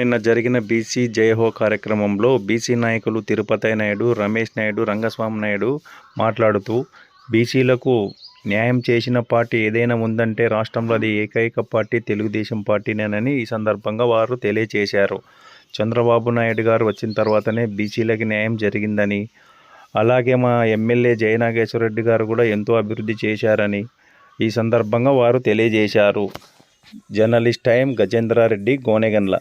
నిన్న జరిగిన బీసీ జయహో కార్యక్రమంలో బీసీ నాయకులు తిరుపతి నాయుడు రమేష్ నాయుడు రంగస్వామి నాయుడు మాట్లాడుతూ బీసీలకు న్యాయం చేసిన పార్టీ ఏదైనా ఉందంటే రాష్ట్రంలో అది ఏకైక పార్టీ తెలుగుదేశం పార్టీనేనని ఈ సందర్భంగా వారు తెలియజేశారు. చంద్రబాబు నాయుడు గారు వచ్చిన తర్వాతనే బీసీలకి న్యాయం జరిగిందని అలాగే మా ఎమ్మెల్యే జయనాగేశ్వరరెడ్డి గారు కూడా ఎంతో అభివృద్ధి చేశారని ఈ సందర్భంగా వారు తెలియజేశారు. జర్నలిస్ట్ టైం గజేంద్రారెడ్డి గోనెగన్ల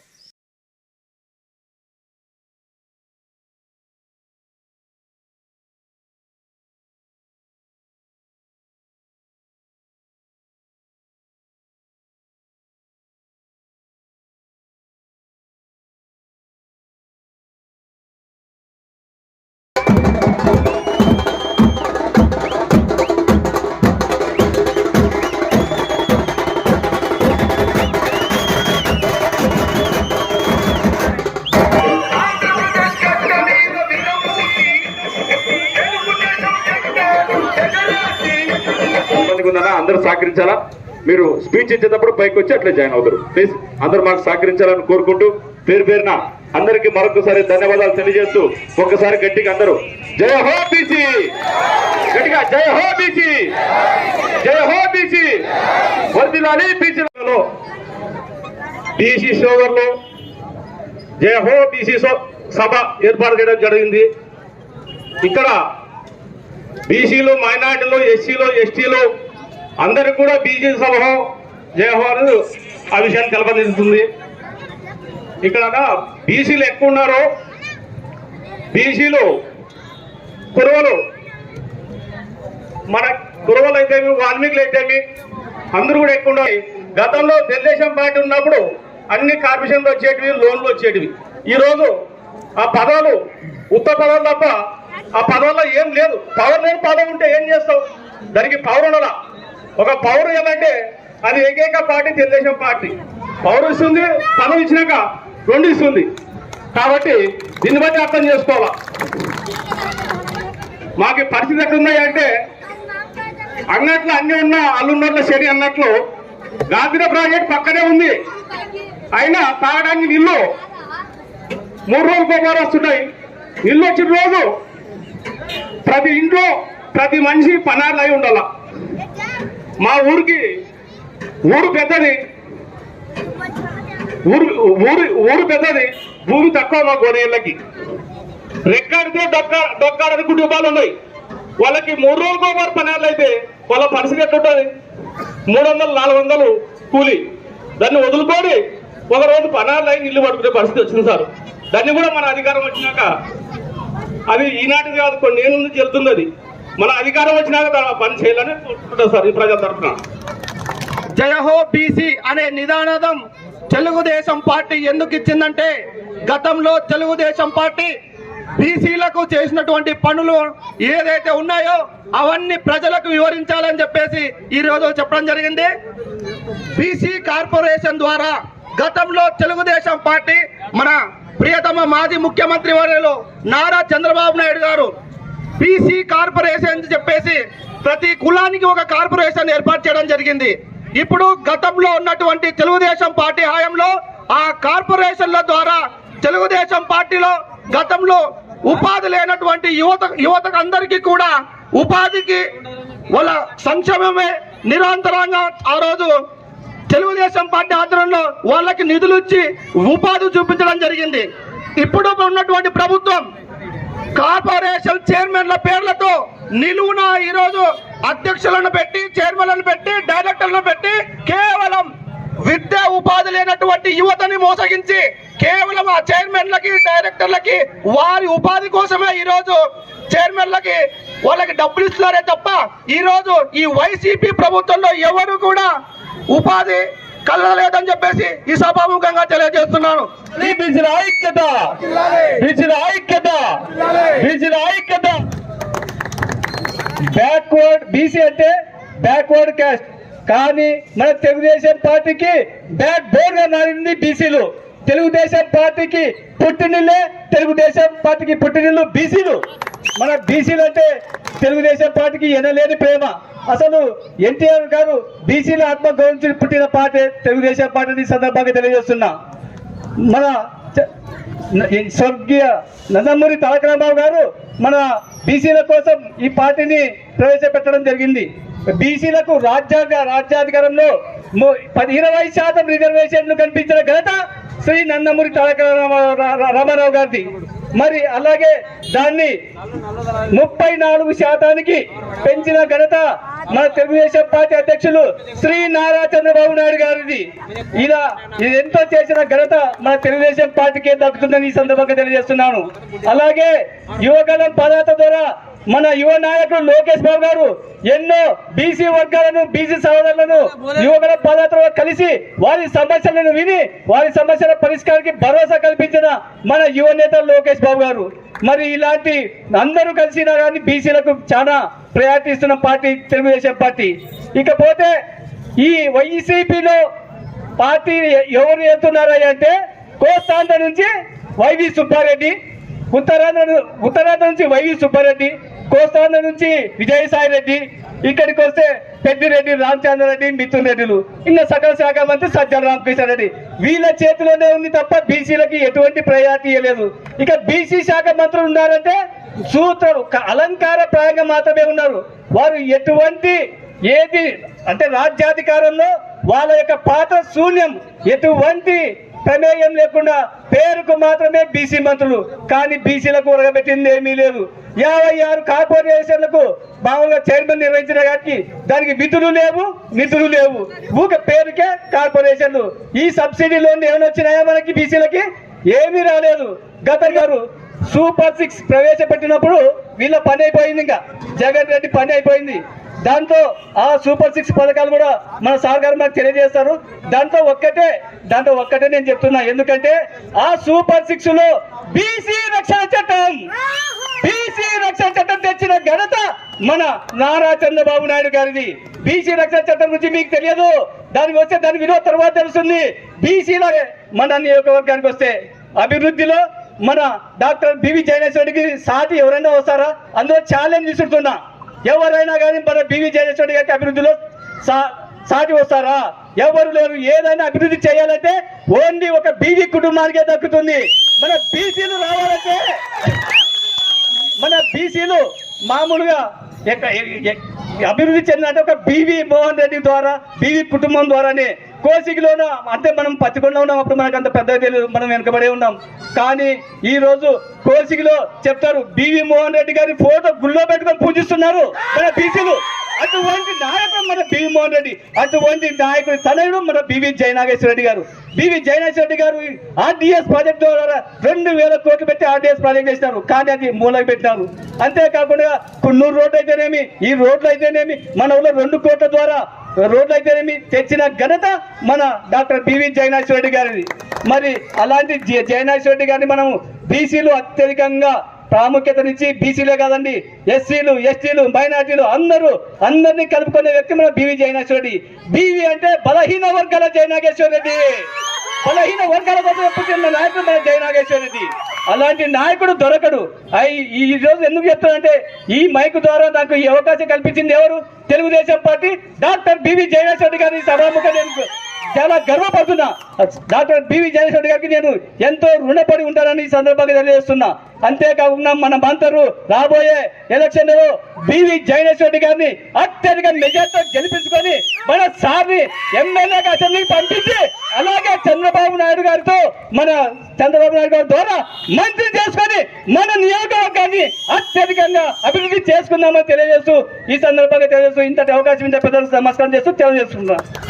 సహకరించాలా? మీరు స్పీచ్ ఇచ్చేటప్పుడు పైకి వచ్చి అట్లే జాయిన్ అవుతారు. ప్లీజ్ అందరూ మాకు సహకరించాలని కోరుకుంటూ పేరు పేరున అందరికీ మరొకసారి ధన్యవాదాలు తెలియజేస్తూ ఒక్కసారి గట్టిగా అందరూ జయ హో బీసీ! గట్టిగా జయ హో బీసీ! జయ హో బీసీ! వర్దిలాలి బీసీలలో బీసీ సోదరులు జయ హో బీసీ సో- సభ ఏర్పాటు చేయడం జరిగింది. ఇక్కడ బీసీలు మైనార్టీలు ఎస్సీలు ఎస్టీలు అందరికి కూడా బీసీ సభ జయహోరు ఆ విషయాన్ని తెలపదిస్తుంది ఇక్కడ బీసీలు ఎక్కువ ఉన్నారు. బీసీలు కురవలు. మన కురవలు అయితేమి వాల్మీకులు అయితేమి అందరూ కూడా ఎక్కువ ఉన్నాయి గతంలో తెలుగుదేశం పార్టీ ఉన్నప్పుడు అన్ని కార్పొరేషన్లు వచ్చేటివి లోన్లు వచ్చేటివి. ఈరోజు ఆ పదాలు ఉత్త పదాలు తప్ప ఆ పదాల్లో ఏం లేదు. పవర్ లేని పదవి ఉంటే ఏం చేస్తావు? దానికి పవర్ ఉండాలా ఒక పౌరు ఏమంటే అది ఏకైక పార్టీ తెలుగుదేశం పార్టీ. పౌరు ఇస్తుంది పదవి ఇచ్చినాక రెండు ఇస్తుంది. కాబట్టి దీన్ని బట్టి అర్థం చేసుకోవాలా? మాకు పరిస్థితి ఎట్లున్నాయి అంటే అన్నట్లు అన్ని ఉన్న అల్లున్నట్ల చెడి అన్నట్లు గాంధీ ప్రాజెక్ట్ పక్కనే ఉంది. అయినా తాగడానికి నీళ్ళు మూడు రోజులు కోపాలు వస్తున్నాయి. నీళ్ళు వచ్చిన రోజు ప్రతి ఇంట్లో ప్రతి మనిషి పనార్లు అయి ఉండాల? మా ఊరికి ఊరు పెద్దది. ఊరు ఊరు ఊరు పెద్దది. భూమి తక్కువ మా గోనేళ్ళకి రెక్కాడితే డొక్క డొక్కాడని కుటుంబాలు ఉన్నాయి. వాళ్ళకి మూడు రోజులు కోమారు పనార్లు అయితే వాళ్ళ పరిస్థితి ఎట్లుంటుంది? మూడు వందలు నాలుగు వందలు కూలి. దాన్ని వదులుకొని ఒక రోజు పనార్లు అయి ఇల్లు పట్టుకునే పరిస్థితి వచ్చింది సార్. దాన్ని కూడా మన అధికారం వచ్చినాక అది ఈనాటిది కాదు కొన్ని ఏళ్ళ నుంచి వెళ్తుంది అది మన అధికారం వచ్చినాక పని చేయాలని కోరుకుంటాం సార్ ఈ ప్రజల తరఫున. జయ హో బీసీ అనే నిదానదం తెలుగుదేశం పార్టీ ఎందుకు ఇచ్చిందంటే గతంలో తెలుగుదేశం పార్టీ బీసీలకు చేసినటువంటి పనులు ఏదైతే ఉన్నాయో అవన్నీ ప్రజలకు వివరించాలని చెప్పేసి ఈ రోజు చెప్పడం జరిగింది. బీసీ కార్పొరేషన్ ద్వారా గతంలో తెలుగుదేశం పార్టీ మన ప్రియతమ మాజీ ముఖ్యమంత్రి వర్యులు నారా చంద్రబాబు నాయుడు గారు బీసీ కార్పొరేషన్ అని చెప్పేసి ప్రతి కులానికి ఒక కార్పొరేషన్ ఏర్పాటు చేయడం జరిగింది. ఇప్పుడు గతంలో ఉన్నటువంటి తెలుగుదేశం పార్టీ హయాంలో ఆ కార్పొరేషన్ల ద్వారా తెలుగుదేశం పార్టీలో గతంలో ఉపాధి లేనటువంటి యువత యువతకు అందరికీ కూడా ఉపాధికి వాళ్ళ సంక్షేమమే నిరంతరంగా ఆ రోజు తెలుగుదేశం పార్టీ ఆధ్వర్యంలో వాళ్ళకి నిధులు ఇచ్చి ఉపాధి చూపించడం జరిగింది. ఇప్పుడు ఉన్నటువంటి ప్రభుత్వం కార్పొరేషన్ చైర్మన్ల పేర్లతో నిలువున ఈరోజు అధ్యక్షులను పెట్టి చైర్మన్లను పెట్టి డైరెక్టర్లను పెట్టి కేవలం విద్య ఉపాధి లేనటువంటి యువతని మోసగించి కేవలం ఆ చైర్మన్లకి డైరెక్టర్లకి వారి ఉపాధి కోసమే ఈరోజు చైర్మన్లకి వాళ్ళకి డబ్బులు ఇస్తున్నారే తప్ప ఈరోజు ఈ వైసీపీ ప్రభుత్వంలో ఎవరు కూడా ఉపాధి కలగలేదని చెప్పేసి ఈ సభాముఖంగా తెలియజేస్తున్నాను. ఐక్యత ఐక్యత బీసీల ఐక్యత బ్యాక్వర్డ్ బీసీ అంటే బ్యాక్వర్డ్ క్యాస్ట్ కానీ మన తెలుగుదేశం పార్టీకి బ్యాక్ బోన్గా మారింది బీసీలు తెలుగుదేశం పార్టీకి పుట్టినిల్లే తెలుగుదేశం పార్టీకి పుట్టినిల్లు బీసీలు మన బీసీలు అంటే తెలుగుదేశం పార్టీకి ఎనలేని ప్రేమ. అసలు ఎన్టీఆర్ గారు బీసీల ఆత్మ గౌరవించి పుట్టిన పార్టీ తెలుగుదేశం పార్టీని సందర్భంగా తెలియజేస్తున్నా. మన స్వర్గీయ నందమూరి తారక రామారావు గారు మన బీసీల కోసం ఈ పార్టీని ప్రవేశపెట్టడం జరిగింది. బీసీలకు రాజ్యాంగ రాజ్యాధికారంలో పది ఇరవై శాతం రిజర్వేషన్లు కల్పించిన ఘనత శ్రీ నందమూరి తారక రామారావు రామారావు గారిది. మరి అలాగే దాన్ని ముప్పై నాలుగు శాతానికి పెంచిన ఘనత మన తెలుగుదేశం పార్టీ అధ్యక్షులు శ్రీ నారా చంద్రబాబు నాయుడు గారిది. ఇలా ఇది ఎంతో చేసిన ఘనత మన తెలుగుదేశం పార్టీకే దక్కుతుందని ఈ సందర్భంగా తెలియజేస్తున్నాను. అలాగే యువగలం పదార్థ ద్వారా మన యువ నాయకుడు లోకేష్ బాబు గారు ఎన్నో బీసీ వర్గాలను బీసీ సోదరులను యువకుల పదార్థంలో కలిసి వారి సమస్యలను విని వారి సమస్యల పరిష్కారానికి భరోసా కల్పించిన మన యువ నేత లోకేష్ బాబు గారు. మరి ఇలాంటి అందరూ కలిసినా కానీ బీసీలకు చాలా ప్రయారిటీ ఇస్తున్న పార్టీ తెలుగుదేశం పార్టీ. ఇకపోతే ఈ వైసీపీలో పార్టీ ఎవరు ఎత్తున్నారా అంటే కోస్తాంధ్ర నుంచి వైవి సుబ్బారెడ్డి ఉత్తరాంధ్ర ఉత్తరాంధ్ర నుంచి వైవి సుబ్బారెడ్డి కోస్తాంధ్ర నుంచి విజయసాయి రెడ్డి ఇక్కడికి వస్తే పెద్దిరెడ్డి రామచంద్రారెడ్డి మిథున్ రెడ్డిలు. ఇంకా సకల శాఖ మంత్రి సజ్జన రామకృష్ణ రెడ్డి. వీళ్ళ చేతిలోనే ఉంది తప్ప బీసీలకి ఎటువంటి ప్రయారిటీ ఇవ్వలేదు. ఇక బీసీ శాఖ మంత్రులు ఉన్నారంటే చూస్తారు అలంకార ప్రాయంగా మాత్రమే ఉన్నారు. వారు ఎటువంటి ఏది అంటే రాజ్యాధికారంలో వాళ్ళ యొక్క పాత్ర శూన్యం ఎటువంటి ప్రమేయం లేకుండా పేరుకు మాత్రమే బీసీ మంత్రులు. కానీ బీసీలకు ఉరగబెట్టింది ఏమీ లేదు. యాభై ఆరు కార్పొరేషన్లకు మామూలుగా చైర్మన్ నిర్వహించిన కాబట్టి దానికి విధులు లేవు నిధులు లేవు. ఊక పేరుకే కార్పొరేషన్లు. ఈ సబ్సిడీ ఏమైనా వచ్చినాయా మనకి బీసీలకి? ఏమీ రాలేదు. గత గారు సూపర్ సిక్స్ ప్రవేశపెట్టినప్పుడు వీళ్ళ పని అయిపోయింది ఇంకా. జగన్ రెడ్డి పని అయిపోయింది. దాంతో ఆ సూపర్ సిక్స్ పథకాలు కూడా మన సార్ గారు మాకు తెలియజేస్తారు. దాంతో ఒక్కటే దాంట్లో ఒక్కటే నేను చెప్తున్నా. ఎందుకంటే ఆ సూపర్ సిక్స్లో బీసీ రక్షణ చట్టం బీసీ రక్షణ చట్టం తెచ్చిన ఘనత మన నారా చంద్రబాబు నాయుడు గారిది. బీసీ రక్షణ చట్టం గురించి మీకు తెలియదు. దానికి వస్తే దాని విలువ తర్వాత తెలుస్తుంది. బీసీల మన నియోజకవర్గానికి వస్తే అభివృద్ధిలో మన డాక్టర్ బివి జయనేశ్వరికి సాటి ఎవరైనా వస్తారా? అందులో ఛాలెంజ్ ఇస్తున్నా ఎవరైనా కానీ మన బీవీ జయనేశ్వరి గారికి అభివృద్ధిలో సా సాటి వస్తారా? ఎవరు లేరు? ఏదైనా అభివృద్ధి చేయాలంటే ఓన్లీ ఒక బీవీ కుటుంబానికే దక్కుతుంది. మన బీసీలు రావాలంటే మన బీసీలు మామూలుగా ఎక్క- అభివృద్ధి చెందినట్టు ఒక బీవీ మోహన్ రెడ్డి ద్వారా బీవీ కుటుంబం ద్వారానే కోసిగిలోన అంటే మనం పచ్చకుండా ఉన్నాం అప్పుడు మనకు అంత పెద్ద తెలియదు మనం వెనకబడే ఉన్నాం. కానీ ఈ రోజు కోసిగిలో చెప్తారు బివి మోహన్ రెడ్డి గారి ఫోటో గుళ్ళో పెట్టుకొని పూజిస్తున్నారు మన బీసీలు. అటువంటి నాయకుడు మన బివి మోహన్ రెడ్డి అటువంటి నాయకుడు తనయుడు మన బివి జయనాగేశ్వర రెడ్డి గారు. బివి జయనాగేశ్వర రెడ్డి గారు ఆర్డిఎస్ ప్రాజెక్ట్ ద్వారా రెండు వేల కోట్లు పెట్టి ఆర్డిఎస్ ప్రాజెక్ట్ చేసినారు. కానీ అది మూలకి పెట్టినారు. అంతేకాకుండా కున్నూరు రోడ్డు అయితేనేమి ఈ రోడ్లు అయితేనేమి మన ఊళ్ళో రెండు కోట్ల ద్వారా రోడ్లు అయితేనేమి తెచ్చిన ఘనత మన డాక్టర్ బివి జయనాథ్ రెడ్డి గారిది. మరి అలాంటి జ- రెడ్డి గారిని మనం బీసీలు అత్యధికంగా ప్రాముఖ్యతనిచ్చి బీసీలే కాదండి ఎస్సీలు ఎస్టీలు మైనార్టీలు అందరూ అందరినీ కలుపుకునే వ్యక్తి మన బీవీ జయనాథ్ రెడ్డి. బీవీ అంటే బలహీన వర్గాల జయనాగేశ్వర రెడ్డి. బలహీన వర్గాల కోసం ఎప్పుడు నాయకుడు మన జయనాగేశ్వర రెడ్డి. అలాంటి నాయకుడు దొరకడు. అయి ఈ రోజు ఎందుకు చెప్తానంటే ఈ మైక్ ద్వారా నాకు ఈ అవకాశం కల్పించింది ఎవరు? Telugudesam party doctor BV Jayanath Reddy గారిని సభాముఖం నేను చాలా గర్వపడుతున్నా. డాక్టర్ బివి జగన్ రెడ్డి గారికి నేను ఎంతో రుణపడి ఉంటానని ఈ సందర్భంగా తెలియజేస్తున్నా. అంతేకాకుండా మన మంత్రులు రాబోయే ఎలక్షన్లో బివి జగన్ రెడ్డి గారిని అత్యధిక మెజార్టీతో గెలిపించుకొని మన సార్ని ఎమ్మెల్యేగా అసెంబ్లీకి పంపించి అలాగే చంద్రబాబు నాయుడు గారితో మన చంద్రబాబు నాయుడు గారి ద్వారా మంత్రి చేసుకొని మన నియోజకవర్గాన్ని అత్యధికంగా అభివృద్ధి చేసుకుందామని తెలియజేస్తూ ఈ సందర్భంగా తెలియజేస్తూ ఇంతటి అవకాశం ఇంత పెద్దలకు నమస్కారం చేస్తూ తెలియజేస్తున్నాను